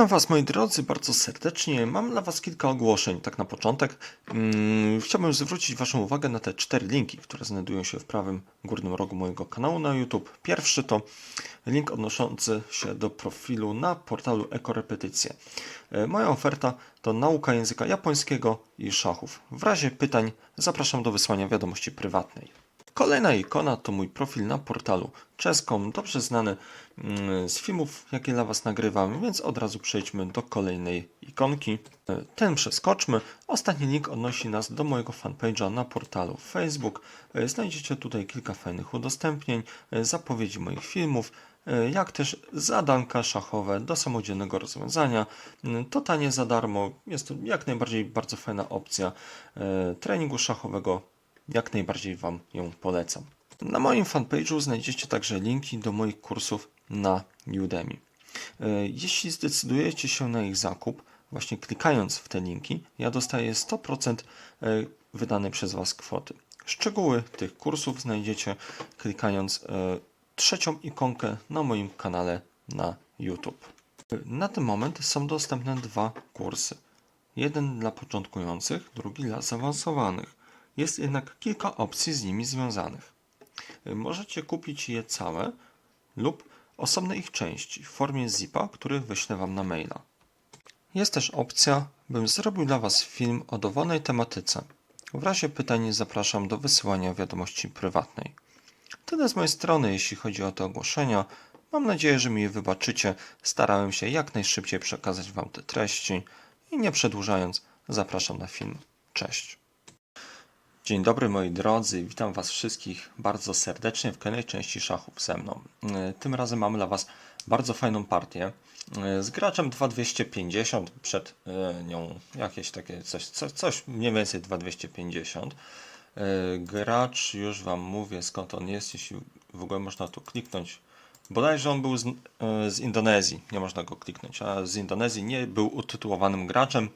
Witam Was moi drodzy bardzo serdecznie. Mam dla Was kilka ogłoszeń. Tak na początek mm, chciałbym zwrócić Waszą uwagę na te cztery linki, które znajdują się w prawym górnym rogu mojego kanału na YouTube. Pierwszy to link odnoszący się do profilu na portalu Ekorepetycje. E, Moja oferta to nauka języka japońskiego i szachów. W razie pytań zapraszam do wysłania wiadomości prywatnej. Kolejna ikona to mój profil na portalu czeską, dobrze znany mm, z filmów, jakie dla Was nagrywam, więc od razu przejdźmy do kolejnej ikonki. Ten przeskoczmy. Ostatni link odnosi nas do mojego fanpage'a na portalu Facebook. Znajdziecie tutaj kilka fajnych udostępnień, zapowiedzi moich filmów, jak też zadanka szachowe do samodzielnego rozwiązania. Totalnie za darmo. Jest to jak najbardziej bardzo fajna opcja e, treningu szachowego jak najbardziej Wam ją polecam. Na moim fanpage'u znajdziecie także linki do moich kursów na Udemy. E, Jeśli zdecydujecie się na ich zakup, właśnie klikając w te linki, ja dostaję 100% e, wydanej przez Was kwoty. Szczegóły tych kursów znajdziecie klikając e, trzecią ikonkę na moim kanale na YouTube. Na ten moment są dostępne dwa kursy. Jeden dla początkujących, drugi dla zaawansowanych. Jest jednak kilka opcji z nimi związanych. Możecie kupić je całe lub osobne ich części w formie zipa, który wyślę Wam na maila. Jest też opcja, bym zrobił dla Was film o dowolnej tematyce. W razie pytań zapraszam do wysyłania wiadomości prywatnej. Tyle z mojej strony, jeśli chodzi o te ogłoszenia. Mam nadzieję, że mi je wybaczycie. Starałem się jak najszybciej przekazać Wam te treści i nie przedłużając, zapraszam na film. Cześć. Dzień dobry moi drodzy, witam Was wszystkich bardzo serdecznie w kolejnej części szachów ze mną. E, Tym razem mamy dla Was bardzo fajną partię e, z graczem 2250, przed e, nią jakieś takie coś, coś, coś mniej więcej 2250. E, Gracz, już Wam mówię skąd on jest, jeśli w ogóle można tu kliknąć. Bodajże on był z, z Indonezji, nie można go kliknąć, a z Indonezji nie był utytułowanym graczem.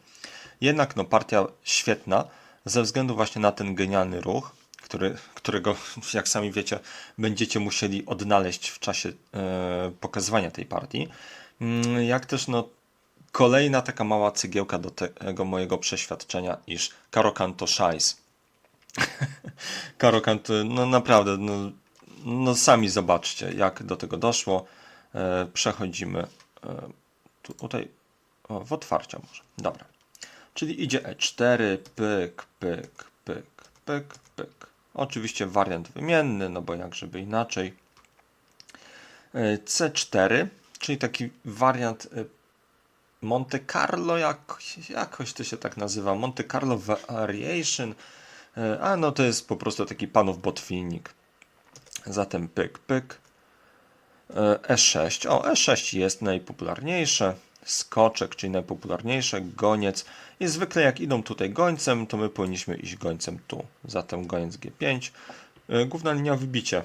Jednak no, partia świetna ze względu właśnie na ten genialny ruch, który, którego, jak sami wiecie, będziecie musieli odnaleźć w czasie e, pokazywania tej partii. Mm, Jak też no, kolejna taka mała cegiełka do tego mojego przeświadczenia, iż Karokan to szajs. Karokan to, no naprawdę, no, no sami zobaczcie, jak do tego doszło. E, przechodzimy e, tu, tutaj o, w otwarcia może. Dobra. Czyli idzie E4, pyk, pyk, pyk, pyk, pyk. Oczywiście wariant wymienny, no bo jak żeby inaczej. E, C4, czyli taki wariant e, Monte Carlo, jakoś, jakoś to się tak nazywa, Monte Carlo Variation, E, a no to jest po prostu taki panów botwinnik. Zatem pyk, pyk. E, E6. O, E6 jest najpopularniejsze. Skoczek, czyli najpopularniejsze. Goniec. I zwykle jak idą tutaj gońcem, to my powinniśmy iść gońcem tu. Zatem goniec G5. E, Główna linia wybicie.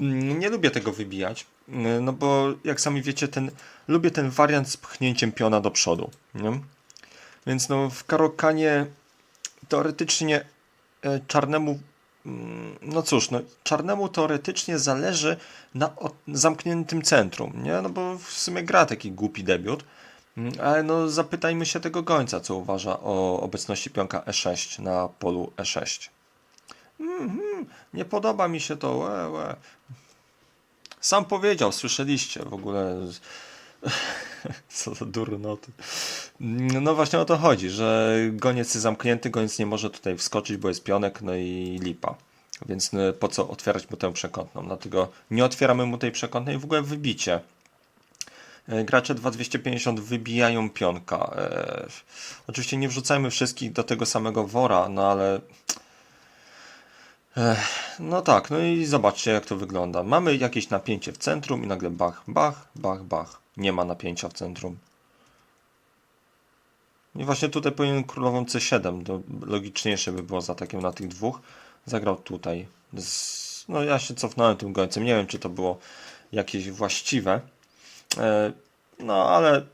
Mm, Nie lubię tego wybijać, mm, no bo jak sami wiecie, ten, lubię ten wariant z pchnięciem piona do przodu. Nie? Więc no w Karokanie teoretycznie e, czarnemu Mm, No cóż, no, czarnemu teoretycznie zależy na zamkniętym centrum, nie? No bo w sumie gra taki głupi debiut, ale no zapytajmy się tego gońca, co uważa o obecności pionka E6 na polu E6. Mhm, nie podoba mi się to, łe, łe. Sam powiedział, słyszeliście w ogóle. Co za durnoty. No właśnie o to chodzi, że goniec jest zamknięty, goniec nie może tutaj wskoczyć, bo jest pionek, no i lipa. Więc no, po co otwierać mu tę przekątną? Dlatego nie otwieramy mu tej przekątnej, w ogóle wybicie. E, Gracze 2250 wybijają pionka. E, oczywiście nie wrzucajmy wszystkich do tego samego wora, no ale Ech, no tak, no i zobaczcie jak to wygląda. Mamy jakieś napięcie w centrum i nagle bach, bach, bach, bach. Nie ma napięcia w centrum. I właśnie tutaj powinien królową C7. To logiczniejsze by było za takim na tych dwóch. Zagrał tutaj. No ja się cofnąłem tym gońcem. Nie wiem czy to było jakieś właściwe. E, no ale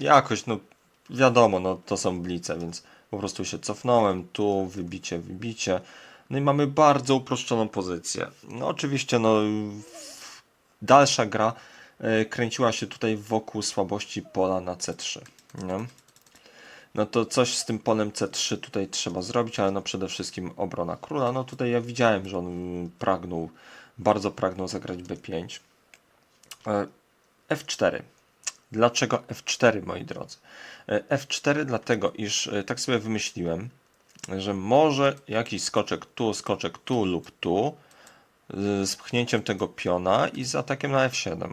jakoś no wiadomo, no to są blice, więc po prostu się cofnąłem, tu wybicie, wybicie. No i mamy bardzo uproszczoną pozycję. No oczywiście, no dalsza gra e, kręciła się tutaj wokół słabości pola na C3. Nie? No to coś z tym polem C3 tutaj trzeba zrobić, ale no przede wszystkim obrona króla. No tutaj ja widziałem, że on mm, pragnął, bardzo pragnął zagrać B5. E, F4. Dlaczego F4, moi drodzy? E, F4 dlatego, iż e, tak sobie wymyśliłem, że może jakiś skoczek tu, skoczek tu lub tu z pchnięciem tego piona i z atakiem na F7.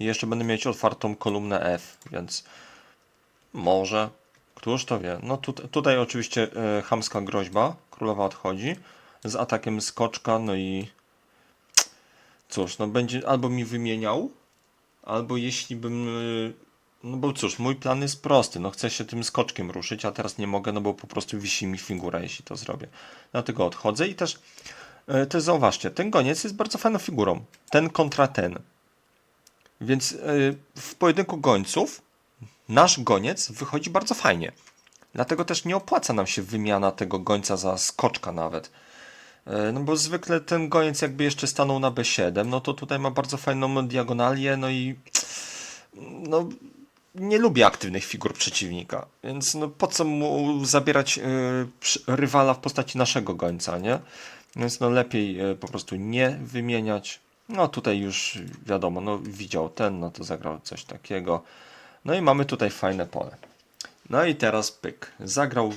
I jeszcze będę mieć otwartą kolumnę F, więc może, któż to wie. No tu, tutaj oczywiście e, chamska groźba, królowa odchodzi z atakiem skoczka, no i cóż, no będzie albo mi wymieniał, albo jeśli bym y, no bo cóż, mój plan jest prosty. No chcę się tym skoczkiem ruszyć, a teraz nie mogę, no bo po prostu wisi mi figura, jeśli to zrobię. Dlatego odchodzę i też, e, też zauważcie, ten goniec jest bardzo fajną figurą. Ten kontra ten. Więc e, w pojedynku gońców nasz goniec wychodzi bardzo fajnie. Dlatego też nie opłaca nam się wymiana tego gońca za skoczka nawet. E, No bo zwykle ten goniec jakby jeszcze stanął na B7, no to tutaj ma bardzo fajną diagonalię, no i no nie lubię aktywnych figur przeciwnika, więc no po co mu zabierać y, rywala w postaci naszego gońca, nie? Więc no lepiej y, po prostu nie wymieniać. No tutaj już wiadomo, no widział ten, no to zagrał coś takiego. No i mamy tutaj fajne pole. No i teraz pyk. Zagrał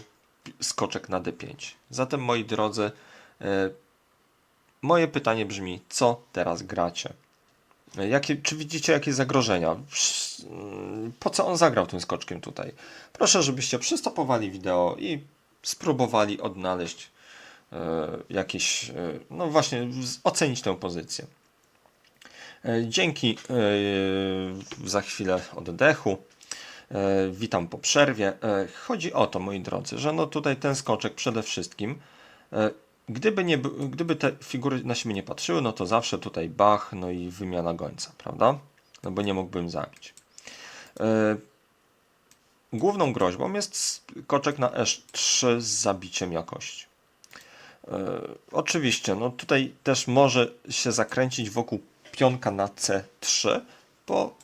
skoczek na D5. Zatem moi drodzy, moje pytanie brzmi, co teraz gracie? Jakie, czy widzicie jakieś zagrożenia? Mm, Po co on zagrał tym skoczkiem tutaj? Proszę, żebyście przystopowali wideo i spróbowali odnaleźć e, jakieś, e, no właśnie, ocenić tę pozycję. E, dzięki e, za chwilę oddechu. E, witam po przerwie. E, chodzi o to, moi drodzy, że no tutaj ten skoczek przede wszystkim e, Gdyby, nie, by- gdyby te figury na siebie nie patrzyły, no to zawsze tutaj Bach, no i wymiana gońca, prawda? No bo nie mógłbym zabić. E, główną groźbą jest skoczek na E3 z zabiciem jakości. E, oczywiście, no tutaj też może się zakręcić wokół pionka na C3 po,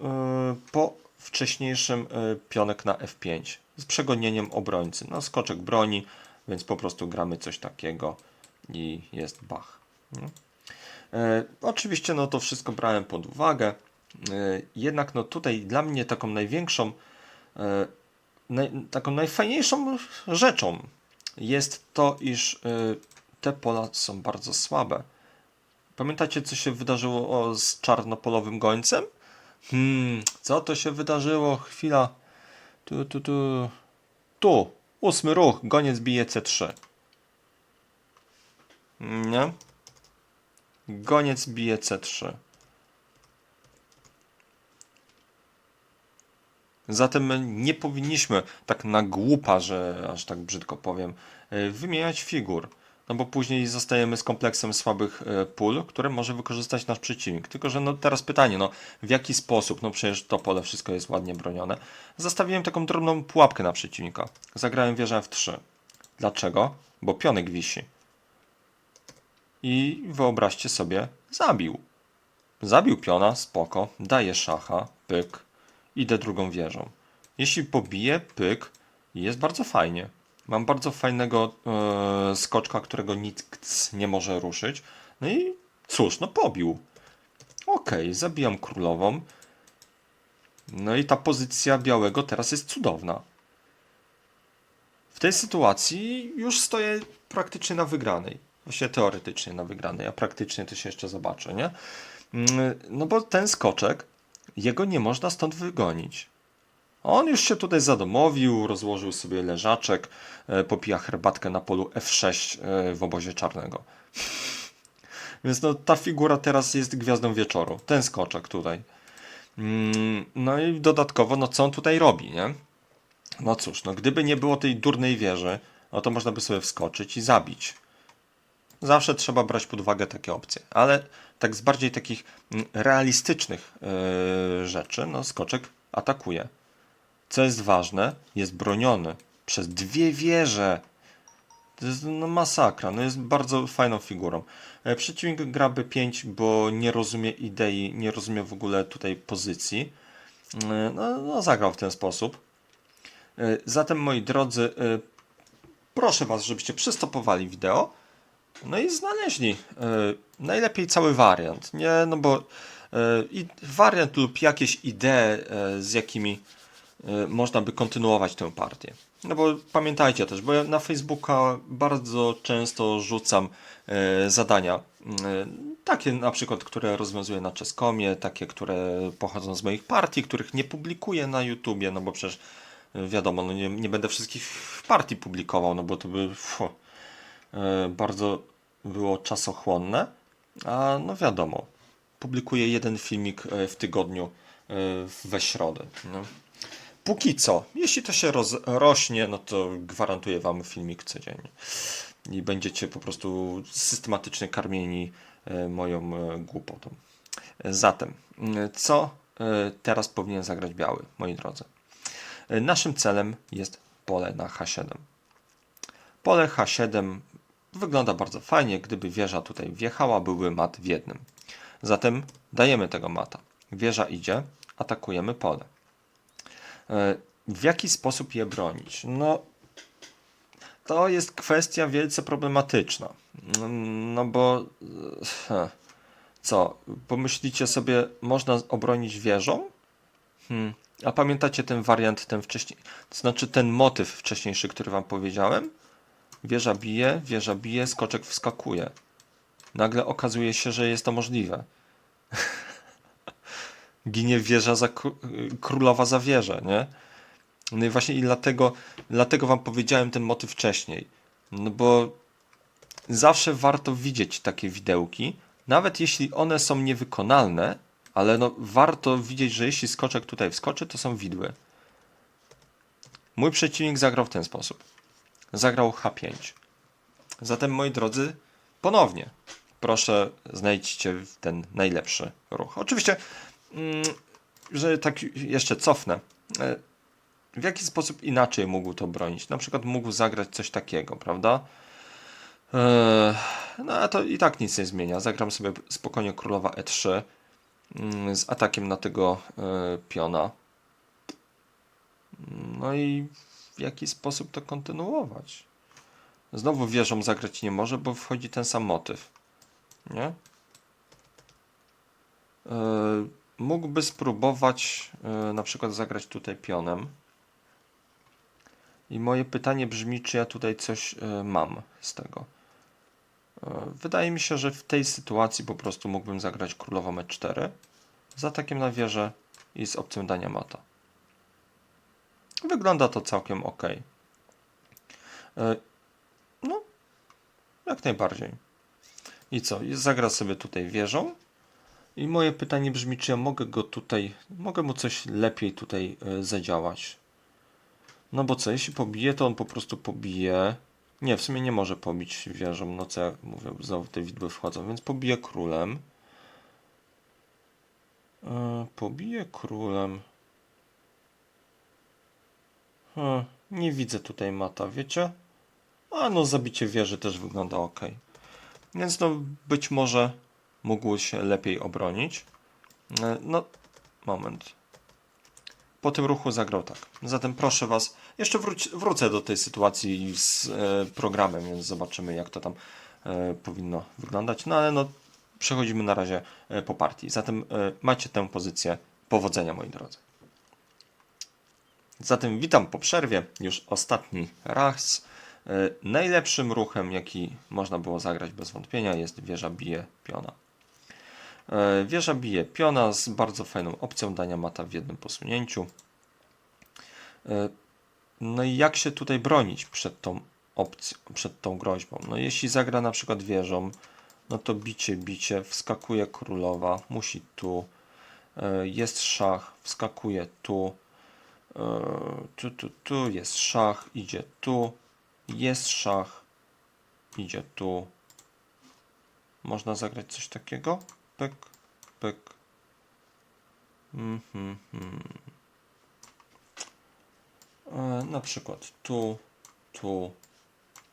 e, po wcześniejszym pionek na F5 z przegonieniem obrońcy. No skoczek broni, więc po prostu gramy coś takiego i jest Bach. E, oczywiście no to wszystko brałem pod uwagę. E, jednak no tutaj dla mnie taką największą, e, naj, taką najfajniejszą rzeczą jest to, iż e, te pola są bardzo słabe. Pamiętacie, co się wydarzyło z czarnopolowym gońcem? Hmm, co to się wydarzyło? Chwila. Tu, tu, tu. Tu. Ósmy ruch. Goniec bije C3. Nie? Goniec bije C3. Zatem nie powinniśmy tak na głupa, że aż tak brzydko powiem, e, wymieniać figur. No bo później zostajemy z kompleksem słabych e, pól, które może wykorzystać nasz przeciwnik. Tylko, że no teraz pytanie, no w jaki sposób? No przecież to pole wszystko jest ładnie bronione. Zastawiłem taką drobną pułapkę na przeciwnika. Zagrałem wieżę F3. Dlaczego? Bo pionek wisi. I wyobraźcie sobie, zabił. Zabił piona, spoko, daje szacha, pyk, idę drugą wieżą. Jeśli pobije, pyk, jest bardzo fajnie. Mam bardzo fajnego e, skoczka, którego nikt nie może ruszyć. No i cóż, no pobił. Okej, zabijam królową. No i ta pozycja białego teraz jest cudowna. W tej sytuacji już stoję praktycznie na wygranej. Właściwie teoretycznie na wygranej, a praktycznie to się jeszcze zobaczę, nie? Mm, No bo ten skoczek, jego nie można stąd wygonić. On już się tutaj zadomowił, rozłożył sobie leżaczek, e, popija herbatkę na polu F6 e, w obozie czarnego. Więc no, ta figura teraz jest gwiazdą wieczoru. Ten skoczek tutaj. Mm, No i dodatkowo, no co on tutaj robi, nie? No cóż, no gdyby nie było tej durnej wieży, no to można by sobie wskoczyć i zabić. Zawsze trzeba brać pod uwagę takie opcje, ale tak z bardziej takich mm, realistycznych yy, rzeczy, no skoczek atakuje. Co jest ważne, jest broniony przez dwie wieże. To jest no, masakra, no jest bardzo fajną figurą. E, Przeciwnik gra B5, bo nie rozumie idei, nie rozumie w ogóle tutaj pozycji. E, No, no zagrał w ten sposób. E, Zatem moi drodzy, proszę Was, żebyście przystopowali wideo, no i znaleźli najlepiej cały wariant, nie? No bo i wariant lub jakieś idee, z jakimi można by kontynuować tę partię. No bo pamiętajcie też, bo ja na Facebooka bardzo często rzucam e, zadania, e, takie na przykład, które rozwiązuję na Czeskomie, takie, które pochodzą z moich partii, których nie publikuję na YouTubie, no bo przecież wiadomo, no nie, nie będę wszystkich partii publikował, no bo to by fu, e, bardzo było czasochłonne, a no wiadomo, publikuję jeden filmik w tygodniu we środę. No. Póki co, jeśli to się roz, rośnie, no to gwarantuję Wam filmik codziennie. I będziecie po prostu systematycznie karmieni e, moją e, głupotą. Zatem, e, co teraz powinien zagrać biały, moi drodzy? Naszym celem jest pole na H7. Pole H7 wygląda bardzo fajnie, gdyby wieża tutaj wjechała, byłby mat w jednym. Zatem dajemy tego mata. Wieża idzie, atakujemy pole. E, W jaki sposób je bronić? No, to jest kwestia wielce problematyczna. Mm, No bo e, co, pomyślicie sobie, można obronić wieżą? Hmm. A pamiętacie ten wariant, ten wcześniej, to znaczy ten motyw wcześniejszy, który wam powiedziałem? Wieża bije, wieża bije, skoczek wskakuje. Nagle okazuje się, że jest to możliwe. Ginie wieża za kró- królowa za wieżę, nie? No i właśnie i dlatego, dlatego wam powiedziałem ten motyw wcześniej. No bo zawsze warto widzieć takie widełki, nawet jeśli one są niewykonalne, ale no warto widzieć, że jeśli skoczek tutaj wskoczy, to są widły. Mój przeciwnik zagrał w ten sposób. Zagrał H5. Zatem, moi drodzy, ponownie proszę znajdźcie ten najlepszy ruch. Oczywiście, że tak jeszcze cofnę. e, W jaki sposób inaczej mógł to bronić? Na przykład mógł zagrać coś takiego, prawda? Eee, No a to i tak nic nie zmienia. Zagram sobie spokojnie królowa e3 mm, z atakiem na tego e, piona. No i w jaki sposób to kontynuować? Znowu wieżą zagrać nie może, bo wchodzi ten sam motyw. Nie? E, mógłby spróbować e, na przykład zagrać tutaj pionem. I moje pytanie brzmi, czy ja tutaj coś e, mam z tego. E, Wydaje mi się, że w tej sytuacji po prostu mógłbym zagrać królową e4 z atakiem na wieżę i z opcją dania mata. Wygląda to całkiem ok. No, jak najbardziej. I co? Zagra sobie tutaj wieżą. I moje pytanie brzmi, czy ja mogę go tutaj, mogę mu coś lepiej tutaj e, zadziałać. No bo co, jeśli pobije, to on po prostu pobije. Nie, w sumie nie może pobić wieżą, no co ja mówię, znowu te widły wchodzą, więc pobije królem. E, pobije królem. Hmm, nie widzę tutaj mata, wiecie? A no, zabicie wieży też wygląda ok. Więc no, być może mógł się lepiej obronić. E, No, moment. Po tym ruchu zagrał tak. Zatem proszę Was, jeszcze wróć, wrócę do tej sytuacji z e, programem, więc zobaczymy, jak to tam e, powinno wyglądać. No ale no, przechodzimy na razie e, po partii. Zatem e, macie tę pozycję. Powodzenia, moi drodzy. Zatem witam po przerwie, już ostatni raz. E, Najlepszym ruchem, jaki można było zagrać bez wątpienia, jest wieża bije piona. E, Wieża bije piona z bardzo fajną opcją dania mata w jednym posunięciu. E, No i jak się tutaj bronić przed tą opcją, przed tą groźbą? No jeśli zagra na przykład wieżą, no to bicie, bicie, wskakuje królowa, musi tu, E, jest szach, wskakuje tu, tu, tu, tu, jest szach, idzie tu, jest szach, idzie tu. Można zagrać coś takiego? Pyk, pyk. Mhm, mhm. E, na przykład tu, tu,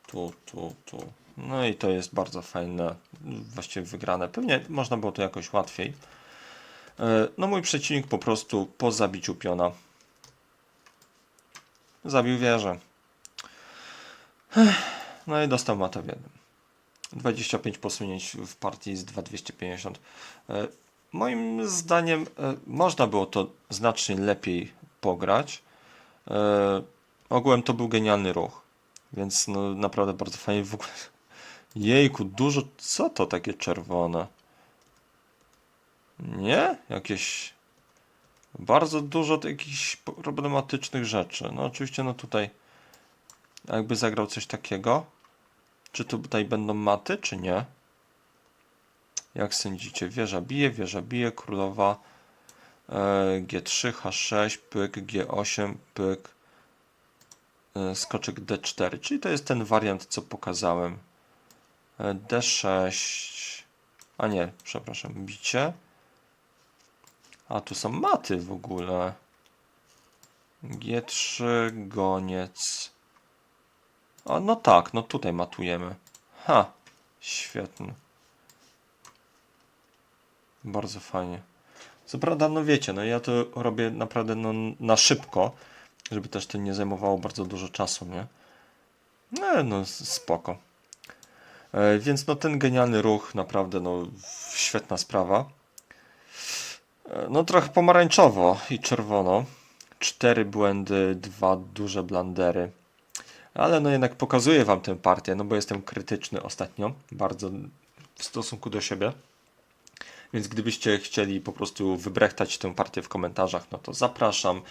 tu, tu, tu. No i to jest bardzo fajne, właściwie wygrane. Pewnie można było to jakoś łatwiej. E, No mój przeciwnik po prostu po zabiciu piona zabił wieżę. No i dostał matę w jednym. 25 posunięć w partii z 2250. E, Moim zdaniem e, można było to znacznie lepiej pograć. E, Ogółem to był genialny ruch. Więc no naprawdę bardzo fajnie w ogóle. Jejku, dużo. Co to takie czerwone? Nie? Jakieś. Bardzo dużo jakichś problematycznych rzeczy. No oczywiście, no tutaj. Jakby zagrał coś takiego. Czy tutaj będą maty, czy nie? Jak sądzicie? Wieża bije, wieża bije, królowa. E, G3, H6, pyk, G8, pyk. E, skoczek D4, czyli to jest ten wariant, co pokazałem. E, D6. A nie, przepraszam, bicie. A tu są maty w ogóle. G3, goniec. A no tak, no tutaj matujemy. Ha, świetnie. Bardzo fajnie. Co prawda, no wiecie, no ja to robię naprawdę no, na szybko, żeby też to nie zajmowało bardzo dużo czasu, nie? No, no spoko. E, więc no ten genialny ruch, naprawdę no świetna sprawa. E, no trochę pomarańczowo i czerwono. Cztery błędy, dwa duże blandery. Ale no jednak pokazuję wam tę partię, no bo jestem krytyczny ostatnio, bardzo w stosunku do siebie. Więc gdybyście chcieli po prostu wybrechtać tę partię w komentarzach, no to zapraszam.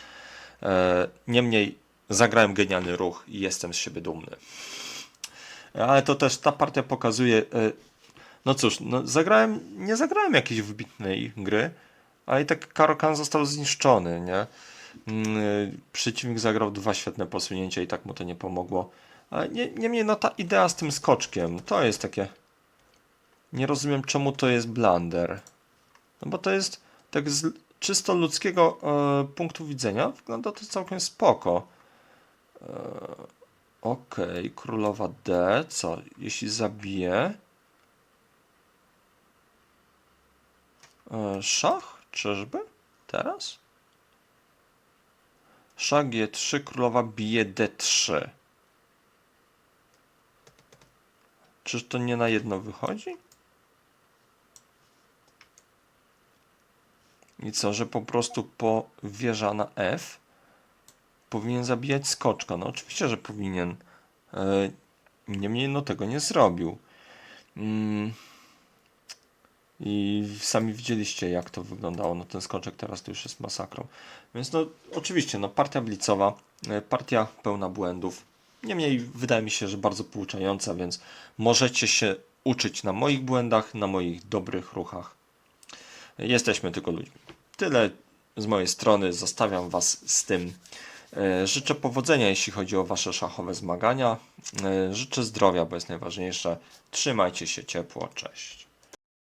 E, Niemniej zagrałem genialny ruch i jestem z siebie dumny. Ale to też ta partia pokazuje. e, No cóż, no zagrałem, nie zagrałem jakiejś wybitnej gry, ale i tak Karokan został zniszczony, nie? Mm, e, Przeciwnik zagrał dwa świetne posunięcia i tak mu to nie pomogło. Nie- niemniej, no ta idea z tym skoczkiem, to jest takie. Nie rozumiem, czemu to jest blunder. No bo to jest tak z czysto ludzkiego e, punktu widzenia wygląda to całkiem spoko. E, Okej, królowa D. Co? Jeśli zabije. E, szach? Czyżby? Teraz? Szach G3, królowa bije D3. Czyż to nie na jedno wychodzi? I co, że po prostu po wieża na F powinien zabijać skoczka? No oczywiście, że powinien. E, Niemniej no tego nie zrobił. Mm. I sami widzieliście jak to wyglądało. No ten skoczek teraz to już jest masakrą. Więc no oczywiście, no partia blicowa, e, partia pełna błędów. Niemniej wydaje mi się, że bardzo pouczająca, więc możecie się uczyć na moich błędach, na moich dobrych ruchach. Jesteśmy tylko ludźmi. Tyle z mojej strony. Zostawiam Was z tym. E, Życzę powodzenia, jeśli chodzi o Wasze szachowe zmagania. E, Życzę zdrowia, bo jest najważniejsze. Trzymajcie się ciepło. Cześć.